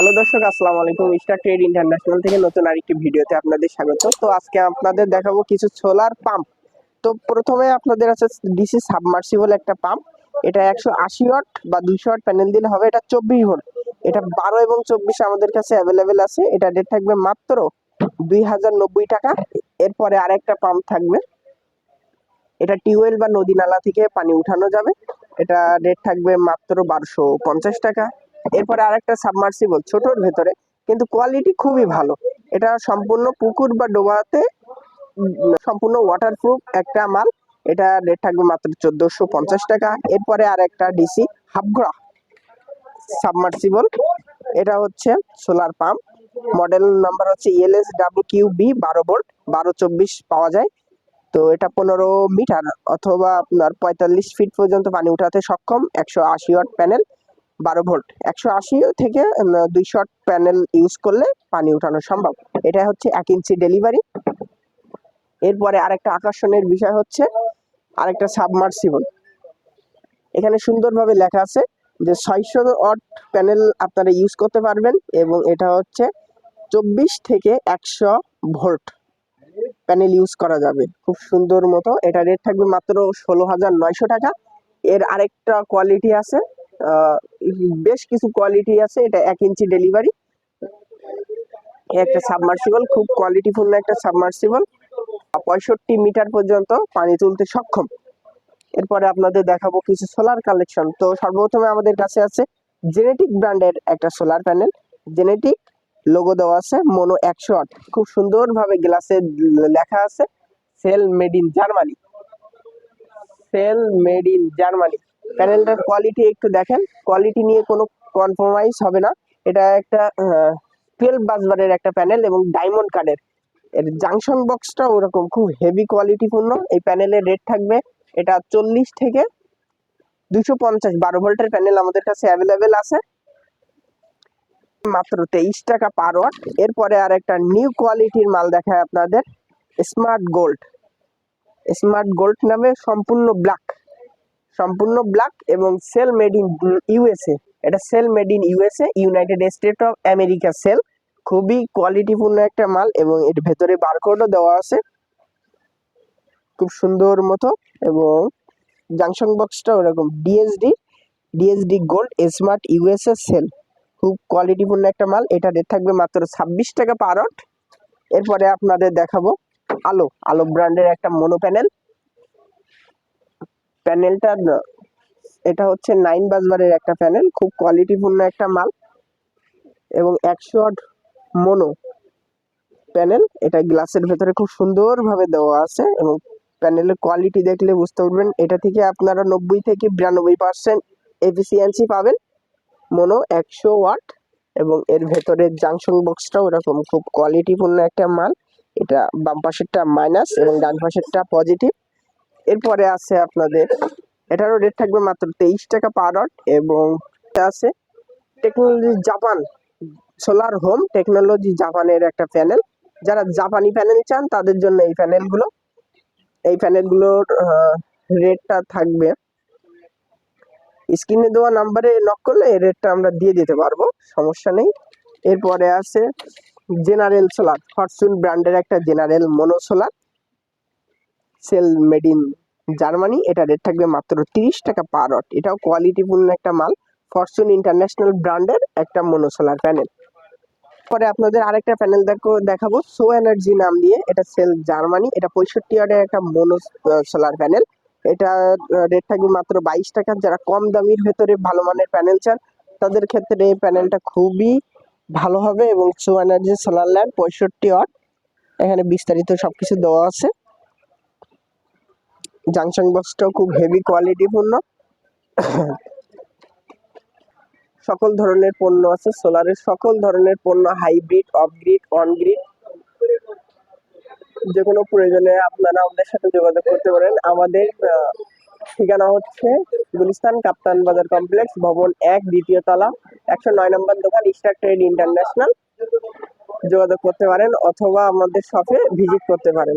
Hello দর্শক, আসসালামু আলাইকুম। স্টার ট্রেড ইন্টারন্যাশনাল থেকে নতুন আরেকটি ভিডিওতে আপনাদের স্বাগত। তো আজকে আপনাদের দেখাবো কিছু সোলার পাম্প। তো প্রথমে আপনাদের আছে ডিসি সাবমার্সিবল একটা পাম্প। এটা একশো আশি ওয়াট বা দুইশো ওয়াট প্যানেল দিলে হবে। এটা চব্বিশ ভোল্ট। এটা বারো এবং চব্বিশ আমাদের কাছে অ্যাভেলেবেল আছে। এটা রেট থাকবে মাত্র দুই হাজার নব্বই টাকা। এরপরে আরেকটা পাম্প থাকবে। এটা টিউবওয়েল বা নদী নালা থেকে পানি উঠানো যাবে। এটা রেট থাকবে মাত্র বারোশো পঞ্চাশ টাকা। এরপরে আরেকটা সাবমার্সিবল ছোটর ভেতরে। কিন্তু কোয়ালিটি খুবই ভালো। এটা সম্পূর্ণ পুকুর বা ডোবাতে সম্পূর্ণ ওয়াটারপ্রুফ একটা মাল। এটা রেট থাকবে মাত্র চোদ্দোশো পঞ্চাশ টাকা। এরপরে আর একটা ডিসি হাফগ্রা সাবমার্সিবল এটা হচ্ছে সোলার পাম্প মডেল নাম্বার হচ্ছে ইএলএস ডাব্লিউ কিউ বি বারো ভোল্ট বারো চব্বিশ পাওয়া যায়। তো এটা পনেরো মিটার অথবা আপনার পঁয়তাল্লিশ ফিট পর্যন্ত পানি উঠাতে সক্ষম, একশো আশি ওয়াট প্যানেল বারো ভোল্ট। একশো আশি থেকে দুইশো ওয়াট প্যানেল ইউজ করলে পানি উঠানো সম্ভব। এটা হচ্ছে এক ইঞ্চি ডেলিভারি এরপরে আরেকটা আকর্ষণের বিষয় হচ্ছে আরেকটা সাবমার্সিবল এখানে সুন্দরভাবে লেখা আছে যে ছয়শো ওয়াট প্যানেল আপনারা ইউজ করতে পারবেন এবং এটা হচ্ছে চব্বিশ থেকে একশো ভোল্ট প্যানেল ইউজ করা যাবে। খুব সুন্দর মতো। এটা রেট থাকবে মাত্র ষোলো হাজার নয়শো টাকা। এর আরেকটা কোয়ালিটি আছে বেশ কিছু কোয়ালিটি আছে, এটা এক ইঞ্চি ডেলিভারি একটা সাবমার্সিবল খুব কোয়ালিটিফুল একটা সাবমার্সিবল পঁয়ষট্টি মিটার পর্যন্ত পানি তুলতে সক্ষম। এরপরে আপনাদের দেখাবো কিছু সোলার কালেকশন তো সর্বপ্রথমে আমাদের কাছে আছে জেনেটিক ব্র্যান্ডের একটা সোলার প্যানেল জেনেটিক লোগো দেওয়া আছে মনো একশো আট। খুব সুন্দরভাবে গ্লাসে লেখা আছে cell made in Germany cell made in Germany প্যানেলটার quality একটু দেখেন। কোয়ালিটি নিয়ে কোনো কম্প্রোমাইজ হবে না। এটা একটা টুয়েলভ বাসবারের একটা প্যানেল এবং ডায়মন্ড কার্ডের এর। জাংশন বক্সটা ওরকম খুব হেভি কোয়ালিটিপূর্ণ এই প্যানেলের রেট থাকবে এটা চল্লিশ থেকে দুশো পঞ্চাশ। বারো ভোল্টের প্যানেল আমাদের কাছে অ্যাভেলেবেল আছে। মাত্র তেইশ টাকা পার ওয়াট এরপরে আর একটা নিউ কোয়ালিটির মাল দেখায় আপনাদের স্মার্ট গোল্ড স্মার্ট গোল্ড নামে সম্পূর্ণ ব্ল্যাক সম্পূর্ণ ব্ল্যাক এবং সেল মেড ইন ইউএসএ এটা cell made in USA United State of America cell খুবই কোয়ালিটিপূর্ণ একটা মাল এবং এর ভেতরে বারকোডও দেওয়া আছে। খুব সুন্দর মতো এবং জাংশন বক্সটা ওরকম DSD DSD gold smart USA cell খুব কোয়ালিটিপূর্ণ একটা মাল। এটা রেট থাকবে মাত্র ছাব্বিশ টাকা পার আউট এরপরে আপনাদের দেখাবো আলো। আলো ব্র্যান্ডের একটা মনো প্যানেল প্যানেলটা এটা হচ্ছে নাইন বাজবারের একটা প্যানেল, খুব কোয়ালিটিপূর্ণ একটা মাল। এবং একশো আট মনো প্যানেল, এটা গ্লাসের ভেতরে খুব সুন্দরভাবে দেওয়া আছে এবং প্যানেলের কোয়ালিটি দেখলে বুঝতে পারবেন, এটা থেকে আপনারা নব্বই থেকে বিরানব্বই পার্সেন্ট এফিসিয়েন্সি পাবেন মনো একশো ওয়াট এবং এর ভেতরের জাংশন বক্সটাও এরকম খুব কোয়ালিটিপূর্ণ একটা মাল। এটা বাম পাশেরটা মাইনাস এবং ডান পাশেরটা পজিটিভ এরপরে আছে আপনাদের, এটারও রেট থাকবে মাত্র তেইশ টাকা পার আউট এবং আছে technology Japan solar home technology জাপানের একটা প্যানেল যারা জাপানি প্যানেল চান, তাদের জন্য এই প্যানেলগুলো এই প্যানেলগুলোর রেটটা থাকবে। স্ক্রিনে দেওয়া নাম্বারে নক করলে এই রেটটা আমরা দিয়ে দিতে পারব, সমস্যা নেই। এরপরে আছে জেনারেল সোলার ফরচুন ব্র্যান্ডের একটা general mono solar cell made in Germany, এটা রেট থাকবে মাত্র তিরিশ টাকা পার ওয়াট এটাও কোয়ালিটিপূর্ণ একটা মাল ফরচুন ইন্টারন্যাশনাল ব্র্যান্ডের একটা মনোসোলার প্যানেল পরে আপনাদের আরেকটা প্যানেল দেখো, দেখাবো। সো এনার্জি নাম দিয়ে এটা সেল জার্মানি, এটা পঁয়ষট্টি ওয়াটের একটা মনো সোলার প্যানেল এটা রেট থাকবে মাত্র বাইশ টাকা। যারা কম দামির ভেতরে ভালো মানের প্যানেল চান, তাদের ক্ষেত্রে এই প্যানেলটা খুবই ভালো হবে এবং সো এনার্জি সোলার ল্যান্ড পঁয়ষট্টি ওয়াট এখানে বিস্তারিত সবকিছু দেওয়া আছে। জাংশন বক্সটাও খুব হেভি কোয়ালিটিপূর্ণ সকল ধরনের পণ্য আছে, সোলারের সকল ধরনের পণ্য hybrid off grid on grid যে কোনো প্রয়োজনে আপনারা আমাদের সাথে যোগাযোগ করতে পারেন। আমাদের ঠিকানা হচ্ছে গুলিস্তান কাপ্তান বাজার কমপ্লেক্স, ভবন এক, দ্বিতীয় তলা, একশো নয় নম্বর দোকান স্টার ট্রেড ইন্টারন্যাশনাল যোগাযোগ করতে পারেন অথবা আমাদের শপে ভিজিট করতে পারেন।